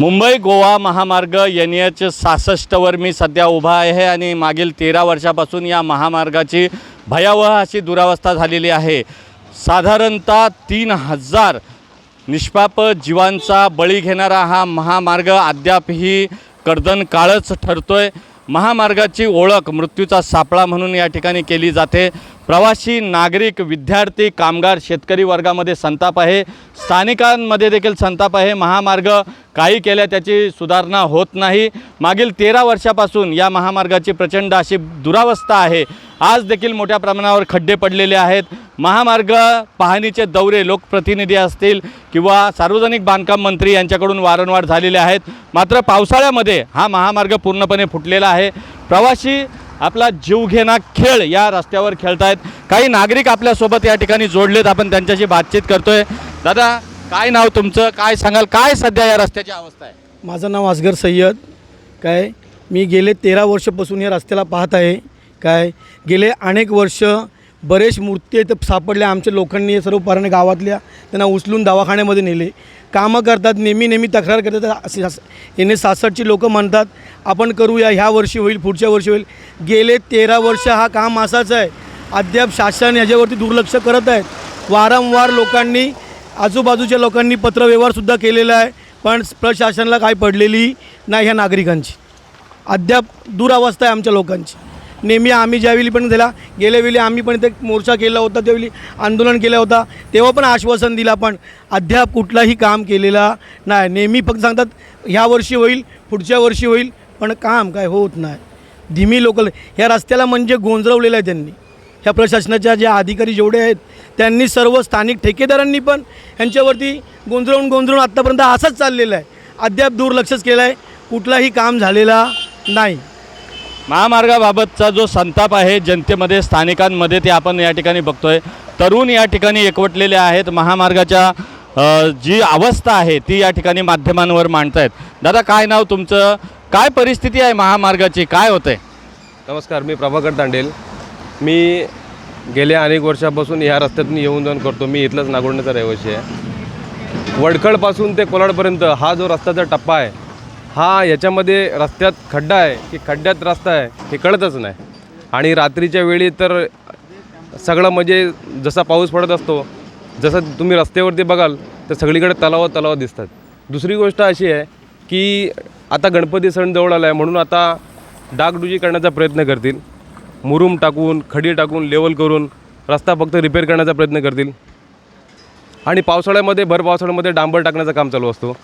मुंबई गोवा महामार्ग N H सहासष्टवर मी सध्या उभा आहे आणि मागील तेरा वर्षापासून या महामार्गाची भयावह अशी दुरावस्था झालेली आहे. साधारणतः तीन हजार निष्पाप जीवांचा बळी घेणारा हा महामार्ग अद्यापही कर्दन काळच ठरतोय. महामार्गाची ओळख मृत्यूचा सापळा म्हणून या ठिकाणी केली जाते. प्रवासी नागरिक विद्यार्थी कामगार शेतकरी वर्गामध्ये संताप आहे. स्थानिकांमध्ये देखील संताप आहे. महामार्ग काही केल्या त्याची सुधारणा होत नाही. मागील तेरा वर्षापासून या महामार्गाची प्रचंड अशी दुरावस्था आहे. आज देखील मोठ्या प्रमाणावर खड्डे पडलेले आहेत. महामार्ग पाहणीचे दौरे लोकप्रतिनिधी असतील किंवा सार्वजनिक बांधकाम मंत्री यांच्याकडून वारंवार झालेले आहेत. मात्र पावसाळ्यामध्ये हा महामार्ग पूर्णपणे फुटलेला आहे. प्रवासी आपला जीवघेणा खेळ या रस्त्यावर खेळत आहेत काही नागरिक आपल्यासोबत या ठिकाणी जोडलेत. आपण त्यांच्याशी बातचीत करतोय. दादा काय नाव तुमचं? काय सांगाल? काय सध्या या रस्त्याची अवस्था आहे? माझं नाव असगर सय्यद. काय? मी गेले तेरा वर्षापासून या रस्त्याला पाहत आहे. काय? गेले अनेक वर्ष बरेच मूर्ती इथं सापडल्या आमच्या लोकांनी हे सर्व पाराने गावातल्या त्यांना उचलून दवाखान्यामध्ये नेले. कामं करतात नेहमी नेहमी तक्रार करतात. एन एस सासष्टची लोकं म्हणतात आपण करूया ह्या वर्षी होईल पुढच्या वर्षी होईल. गेले तेरा वर्ष हा काम असाच आहे. अद्याप शासन याच्यावरती दुर्लक्ष करत आहेत. वारंवार लोकांनी आजूबाजूच्या लोकांनी पत्रव्यवहारसुद्धा केलेला आहे पण प्रशासनाला काय पडलेली नाही ह्या नागरिकांची. अद्याप दुरावस्था आहे आमच्या लोकांची. नेहमी आम्ही ज्यावेळी पण त्याला गेल्या वेळी आम्ही पण इथे मोर्चा केला होता त्यावेळी आंदोलन केलं होता तेव्हा पण आश्वासन दिला पण अद्याप कुठलाही काम केलेला नाही. नेहमी फक्त सांगतात ह्या वर्षी होईल पुढच्या वर्षी होईल पण काम काय होत नाही. धीमी लोकल ह्या रस्त्याला म्हणजे गोंजरवलेलं आहे त्यांनी. ह्या प्रशासनाच्या ज्या अधिकारी जेवढे आहेत त्यांनी सर्व स्थानिक ठेकेदारांनी पण ह्यांच्यावरती गोंजरवून गोंजरवून आत्तापर्यंत असंच चाललेलं आहे. अद्याप दुर्लक्षच केलं आहे कुठलाही काम झालेला नाही. महामार्गाबाबतचा जो संताप आहे जनतेमध्ये स्थानिकांमध्ये ते आपण या ठिकाणी बघतोय. तरुण या ठिकाणी एकवटलेले आहेत. महामार्गाच्या जी अवस्था आहे ती या ठिकाणी माध्यमांवर मांडतायत. दादा काय नाव तुमचं? काय परिस्थिती आहे महामार्गाची? काय होतंय? नमस्कार मी प्रभाकर दांडेल मी गेल्या अनेक वर्षापासून ह्या रस्त्यातून येऊन जाऊन करतो. मी इथलंच नागोंडचा रहिवासी आहे. वडखळपासून ते कोलाडपर्यंत हा जो रस्त्याचा टप्पा आहे हा याच्यामध्ये रस्त्यात खड्डा आहे की खड्ड्यात रस्ता आहे हे कळतच नाही. आणि रात्रीच्या वेळी तर सगळं म्हणजे जसा पाऊस पडत असतो जसं तुम्ही रस्त्यावरती बघाल तर सगळीकडे तलाव तलाव दिसतात. दुसरी गोष्ट अशी आहे की आता गणपती सण जवळ आला आहे म्हणून आता डागडुजी करण्याचा प्रयत्न करतील. मुरुम टाकून खडी टाकून लेवल करून रस्ता फक्त रिपेअर करण्याचा प्रयत्न करतील. आणि पावसाळ्यामध्ये भर पावसाळ्यामध्ये डांबर टाकण्याचं काम चालू असतो.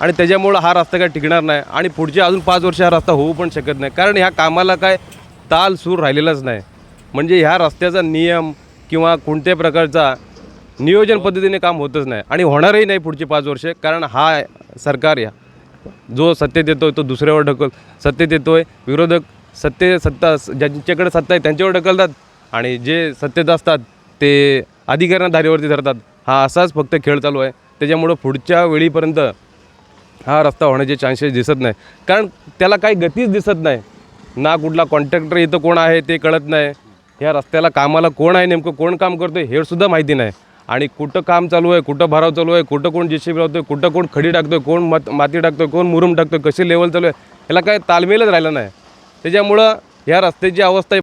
आणि त्याच्यामुळं हा रस्ता काय टिकणार नाही. आणि पुढचे अजून पाच वर्ष हा रस्ता होऊ पण शकत नाही. कारण ह्या कामाला काय ताल सूर राहिलेलाच नाही. म्हणजे ह्या रस्त्याचा नियम किंवा कोणत्याही प्रकारचा नियोजन पद्धतीने काम होतच नाही. आणि होणारही नाही पुढची पाच वर्षे. कारण हा सरकार या. जो सत्तेत आहे तो दुसऱ्यावर ढकल. सत्तेत आहे विरोधक सत्ते सत्ता ज्यांच्याकडे सत्ता आहे त्यांच्यावर ढकलतात. आणि जे सत्तेत असतात ते अधिकाऱ्यांना धारेवरती धरतात. हा असाच फक्त खेळ चालू आहे. त्याच्यामुळं पुढच्या वेळीपर्यंत हा रस्ता होण्याचे चान्सेस दिसत नाही. कारण त्याला काही गतीच दिसत नाही. ना कुठला कॉन्ट्रॅक्टर इथं कोण आहे ते कळत नाही. ह्या रस्त्याला कामाला कोण आहे नेमकं कोण काम करतोय हे सुद्धा माहिती नाही. आणि कुठं काम चालू आहे कुठं भराव चालू आहे कुठं कोण जेसीबी लावतोय कुठं कोण खडी टाकतोय कोण मत माती टाकतोय कोण मुरुम टाकतोय कशी लेवल चालू आहे याला काय तालमेलच राहिलं नाही. त्याच्यामुळं ह्या रस्त्याची अवस्था